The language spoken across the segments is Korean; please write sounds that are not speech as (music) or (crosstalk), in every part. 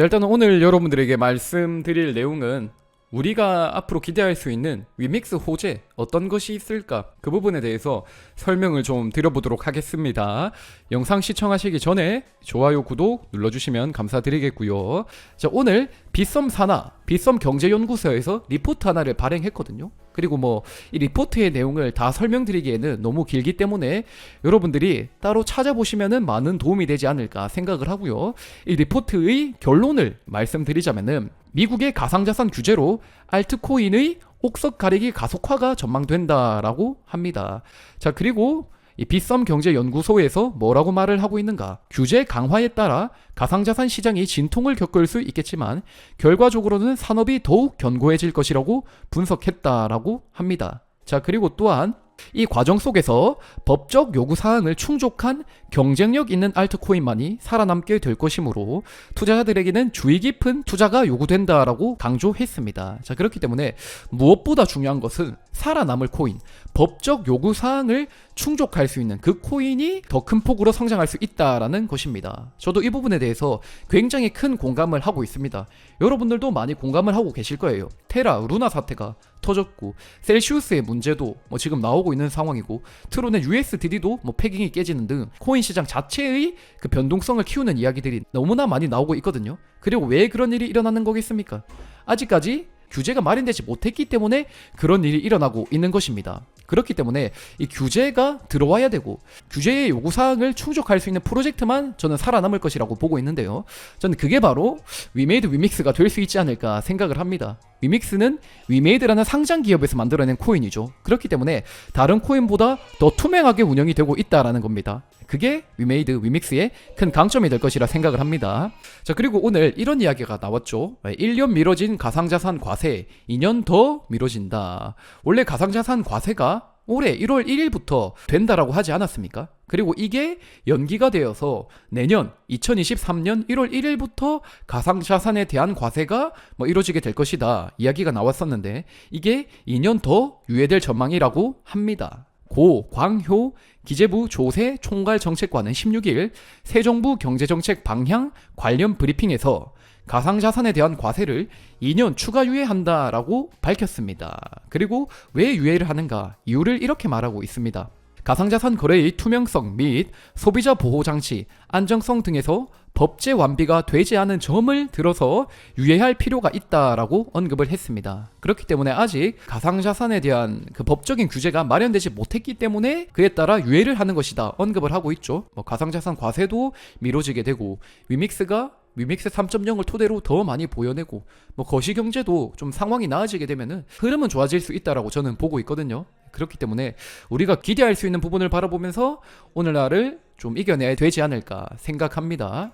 자 일단은 오늘 여러분들에게 말씀드릴 내용은 우리가 앞으로 기대할 수 있는 위믹스 호재 어떤 것이 있을까 그 부분에 대해서 설명을 좀 드려보도록 하겠습니다. 영상 시청하시기 전에 좋아요 구독 눌러주시면 감사드리겠고요. 자 오늘 빗썸 산하 빗썸 경제연구소에서 리포트 하나를 발행했거든요. 그리고 뭐 이 리포트의 내용을 다 설명드리기에는 너무 길기 때문에 여러분들이 따로 찾아보시면은 많은 도움이 되지 않을까 생각을 하고요. 이 리포트의 결론을 말씀드리자면은 미국의 가상자산 규제로 알트코인의 옥석 가리기 가속화가 전망된다라고 합니다. 자, 그리고 이 빗썸 경제연구소에서 뭐라고 말을 하고 있는가? 규제 강화에 따라 가상자산 시장이 진통을 겪을 수 있겠지만 결과적으로는 산업이 더욱 견고해질 것이라고 분석했다라고 합니다. 자, 그리고 또한 이 과정 속에서 법적 요구 사항을 충족한 경쟁력 있는 알트코인만이 살아남게 될 것이므로 투자자들에게는 주의 깊은 투자가 요구된다라고 강조했습니다. 자, 그렇기 때문에 무엇보다 중요한 것은 살아남을 코인, 법적 요구 사항을 충족할 수 있는 그 코인이 더 큰 폭으로 성장할 수 있다라는 것입니다. 저도 이 부분에 대해서 굉장히 큰 공감을 하고 있습니다. 여러분들도 많이 공감을 하고 계실 거예요. 테라, 루나 사태가 터졌고 셀시우스의 문제도 뭐 지금 나오고 있는 상황이고 트론의 USDD도 뭐 패깅이 깨지는 등 코인 시장 자체의 그 변동성을 키우는 이야기들이 너무나 많이 나오고 있거든요. 그리고 왜 그런 일이 일어나는 거겠습니까? 아직까지 규제가 마련되지 못했기 때문에 그런 일이 일어나고 있는 것입니다. 그렇기 때문에 이 규제가 들어와야 되고 규제의 요구 사항을 충족할 수 있는 프로젝트만 저는 살아남을 것이라고 보고 있는데요. 저는 그게 바로 위메이드 위믹스가 될 수 있지 않을까 생각을 합니다. 위믹스는 위메이드라는 상장 기업에서 만들어낸 코인이죠. 그렇기 때문에 다른 코인보다 더 투명하게 운영이 되고 있다라는 겁니다. 그게 위메이드 위믹스의 큰 강점이 될 것이라 생각을 합니다. 자, 그리고 오늘 이런 이야기가 나왔죠. 1년 미뤄진 가상자산 과세, 2년 더 미뤄진다. 원래 가상자산 과세가 올해 1월 1일부터 된다라고 하지 않았습니까? 그리고 이게 연기가 되어서 내년 2023년 1월 1일부터 가상자산에 대한 과세가 뭐 이루어지게 될 것이다 이야기가 나왔었는데 이게 2년 더 유예될 전망이라고 합니다. 고 광효 기재부 조세 총괄 정책관은 16일 새 정부 경제정책 방향 관련 브리핑에서 가상자산에 대한 과세를 2년 추가 유예한다라고 밝혔습니다. 그리고 왜 유예를 하는가? 이유를 이렇게 말하고 있습니다. 가상자산 거래의 투명성 및 소비자 보호 장치, 안정성 등에서 법제 완비가 되지 않은 점을 들어서 유예할 필요가 있다라고 언급을 했습니다. 그렇기 때문에 아직 가상자산에 대한 그 법적인 규제가 마련되지 못했기 때문에 그에 따라 유예를 하는 것이다 언급을 하고 있죠. 뭐 가상자산 과세도 미뤄지게 되고 위믹스가 위믹스 3.0을 토대로 더 많이 보여내고 뭐 거시경제도 좀 상황이 나아지게 되면은 흐름은 좋아질 수 있다라고 저는 보고 있거든요. 그렇기 때문에 우리가 기대할 수 있는 부분을 바라보면서 오늘날을 좀 이겨내야 되지 않을까 생각합니다.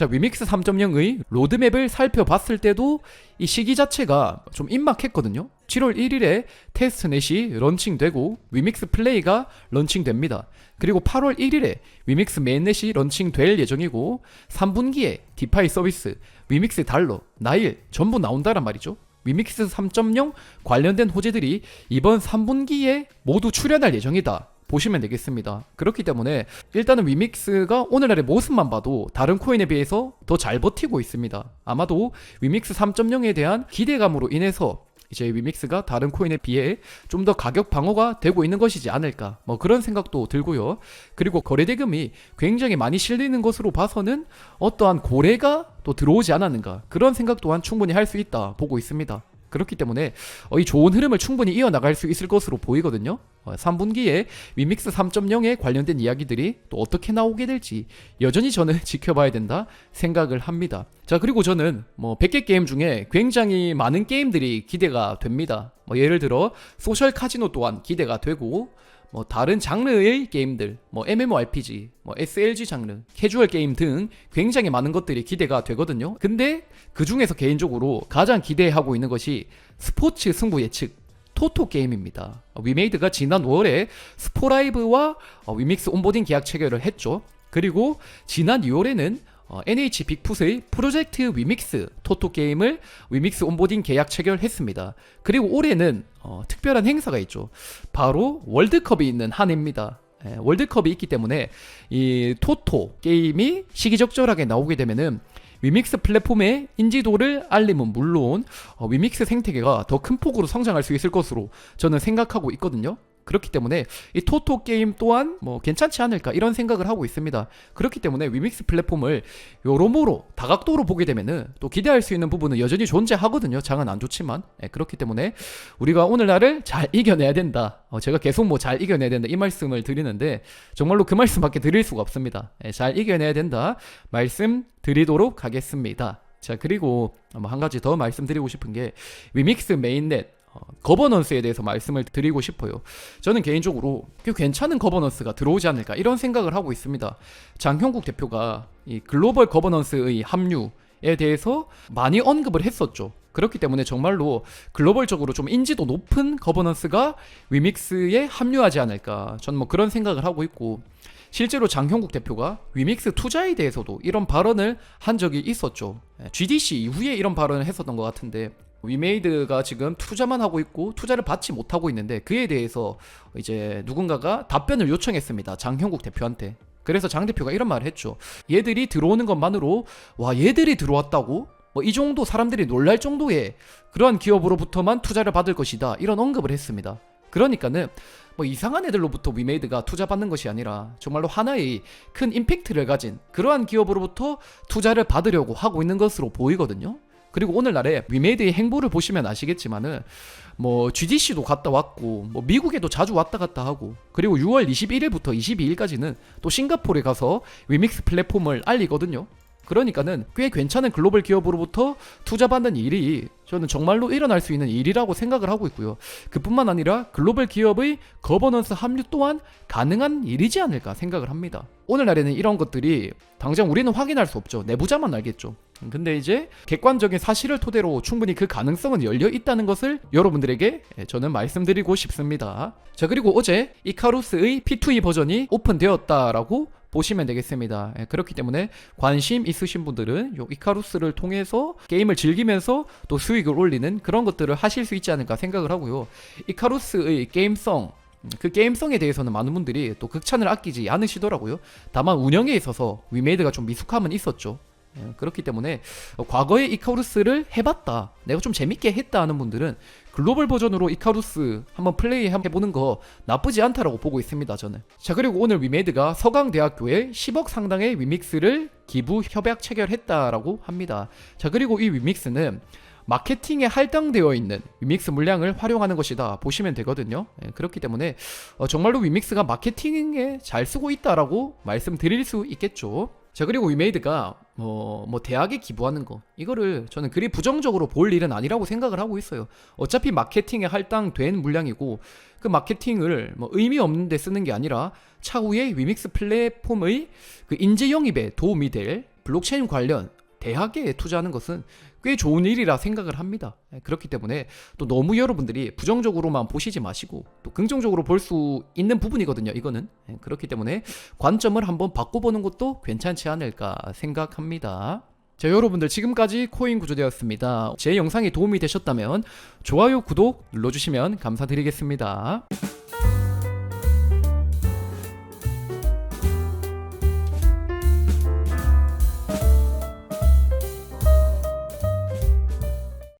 자, 위믹스 3.0의 로드맵을 살펴봤을 때도 이 시기 자체가 좀 임막했거든요. 7월 1일에 테스트넷이 런칭되고 위믹스 플레이가 런칭됩니다. 그리고 8월 1일에 위믹스 메인넷이 런칭될 예정이고 3분기에 디파이 서비스, 위믹스 달러, 나일 전부 나온다란 말이죠. 위믹스 3.0 관련된 호재들이 이번 3분기에 모두 출연할 예정이다. 보시면 되겠습니다. 그렇기 때문에 일단은 위믹스가 오늘날의 모습만 봐도 다른 코인에 비해서 더 잘 버티고 있습니다. 아마도 위믹스 3.0에 대한 기대감으로 인해서 이제 위믹스가 다른 코인에 비해 좀 더 가격 방어가 되고 있는 것이지 않을까 뭐 그런 생각도 들고요. 그리고 거래 대금이 굉장히 많이 실리는 것으로 봐서는 어떠한 고래가 또 들어오지 않았는가 그런 생각 또한 충분히 할 수 있다 보고 있습니다. 그렇기 때문에 어, 이 좋은 흐름을 충분히 이어나갈 수 있을 것으로 보이거든요. 어, 3분기에 위믹스 3.0에 관련된 이야기들이 또 어떻게 나오게 될지 여전히 저는 (laughs) 지켜봐야 된다 생각을 합니다. 자 그리고 저는 뭐 100개 게임 중에 굉장히 많은 게임들이 기대가 됩니다. 뭐 예를 들어 소셜 카지노 또한 기대가 되고 뭐 다른 장르의 게임들, 뭐 MMORPG, 뭐 SLG 장르, 캐주얼 게임 등 굉장히 많은 것들이 기대가 되거든요. 근데 그 중에서 개인적으로 가장 기대하고 있는 것이 스포츠 승부 예측 토토 게임입니다. 위메이드가 지난 5월에 스포라이브와 어, 위믹스 온보딩 계약 체결을 했죠. 그리고 지난 2월에는 어, NH 빅풋의 프로젝트 위믹스 토토 게임을 위믹스 온보딩 계약 체결했습니다. 그리고 올해는 어, 특별한 행사가 있죠. 바로 월드컵이 있는 한 해입니다. 예, 월드컵이 있기 때문에 이 토토 게임이 시기적절하게 나오게 되면은 위믹스 플랫폼의 인지도를 알리면 물론 어, 위믹스 생태계가 더 큰 폭으로 성장할 수 있을 것으로 저는 생각하고 있거든요. 그렇기 때문에 이 토토 게임 또한 뭐 괜찮지 않을까 이런 생각을 하고 있습니다. 그렇기 때문에 위믹스 플랫폼을 여러모로 다각도로 보게 되면은 또 기대할 수 있는 부분은 여전히 존재하거든요. 장은 안 좋지만 예, 그렇기 때문에 우리가 오늘날을 잘 이겨내야 된다. 어, 제가 계속 뭐 잘 이겨내야 된다 이 말씀을 드리는데 정말로 그 말씀밖에 드릴 수가 없습니다. 예, 잘 이겨내야 된다 말씀 드리도록 하겠습니다. 자 그리고 뭐한 가지 더 말씀드리고 싶은 게 위믹스 메인넷 어, 거버넌스에 대해서 말씀을 드리고 싶어요. 저는 개인적으로 꽤 괜찮은 거버넌스가 들어오지 않을까 이런 생각을 하고 있습니다. 장형국 대표가 이 글로벌 거버넌스의 합류에 대해서 많이 언급을 했었죠. 그렇기 때문에 정말로 글로벌적으로 좀 인지도 높은 거버넌스가 위믹스에 합류하지 않을까. 저는 뭐 그런 생각을 하고 있고 실제로 장형국 대표가 위믹스 투자에 대해서도 이런 발언을 한 적이 있었죠. 예, GDC 이후에 이런 발언을 했었던 것 같은데 위메이드가 지금 투자만 하고 있고 투자를 받지 못하고 있는데 그에 대해서 이제 누군가가 답변을 요청했습니다. 장형국 대표한테. 그래서 장 대표가 이런 말을 했죠. 얘들이 들어오는 것만으로 와 얘들이 들어왔다고 뭐 이 정도 사람들이 놀랄 정도의 그러한 기업으로부터만 투자를 받을 것이다 이런 언급을 했습니다. 그러니까는 뭐 이상한 애들로부터 위메이드가 투자받는 것이 아니라 정말로 하나의 큰 임팩트를 가진 그러한 기업으로부터 투자를 받으려고 하고 있는 것으로 보이거든요. 그리고 오늘날에 위메이드의 행보를 보시면 아시겠지만은 뭐 GDC도 갔다 왔고 뭐 미국에도 자주 왔다 갔다 하고 그리고 6월 21일부터 22일까지는 또 싱가포르에 가서 위믹스 플랫폼을 알리거든요. 그러니까는 꽤 괜찮은 글로벌 기업으로부터 투자받는 일이 저는 정말로 일어날 수 있는 일이라고 생각을 하고 있고요. 그뿐만 아니라 글로벌 기업의 거버넌스 합류 또한 가능한 일이지 않을까 생각을 합니다. 오늘날에는 이런 것들이 당장 우리는 확인할 수 없죠. 내부자만 알겠죠. 근데 이제 객관적인 사실을 토대로 충분히 그 가능성은 열려 있다는 것을 여러분들에게 저는 말씀드리고 싶습니다. 자, 그리고 어제 이카루스의 P2E 버전이 오픈되었다라고 보시면 되겠습니다. 예, 그렇기 때문에 관심 있으신 분들은 요 이카루스를 통해서 게임을 즐기면서 또 수익을 올리는 그런 것들을 하실 수 있지 않을까 생각을 하고요. 이카루스의 게임성 그 게임성에 대해서는 많은 분들이 또 극찬을 아끼지 않으시더라고요. 다만 운영에 있어서 위메이드가 좀 미숙함은 있었죠. 예, 그렇기 때문에 어, 과거에 이카루스를 해봤다 내가 좀 재밌게 했다 하는 분들은 글로벌 버전으로 이카루스 한번 플레이 해보는 거 나쁘지 않다라고 보고 있습니다 저는 자 그리고 오늘 위메이드가 서강대학교에 10억 상당의 위믹스를 기부 협약 체결했다라고 합니다 자 그리고 이 위믹스는 마케팅에 할당되어 있는 위믹스 물량을 활용하는 것이다 보시면 되거든요. 예, 그렇기 때문에 어, 정말로 위믹스가 마케팅에 잘 쓰고 있다라고 말씀드릴 수 있겠죠. 자 그리고 위메이드가 뭐, 뭐 대학에 기부하는 거 이거를 저는 그리 부정적으로 볼 일은 아니라고 생각을 하고 있어요. 어차피 마케팅에 할당된 물량이고 그 마케팅을 뭐 의미 없는데 쓰는 게 아니라 차후에 위믹스 플랫폼의 그 인재 영입에 도움이 될 블록체인 관련 대학에 투자하는 것은 꽤 좋은 일이라 생각을 합니다. 예, 그렇기 때문에 또 너무 여러분들이 부정적으로만 보시지 마시고 또 긍정적으로 볼 수 있는 부분이거든요. 이거는 예, 그렇기 때문에 관점을 한번 바꿔보는 것도 괜찮지 않을까 생각합니다. 자 여러분들 지금까지 코인 구조되었습니다. 제 영상이 도움이 되셨다면 좋아요, 구독 눌러주시면 감사드리겠습니다.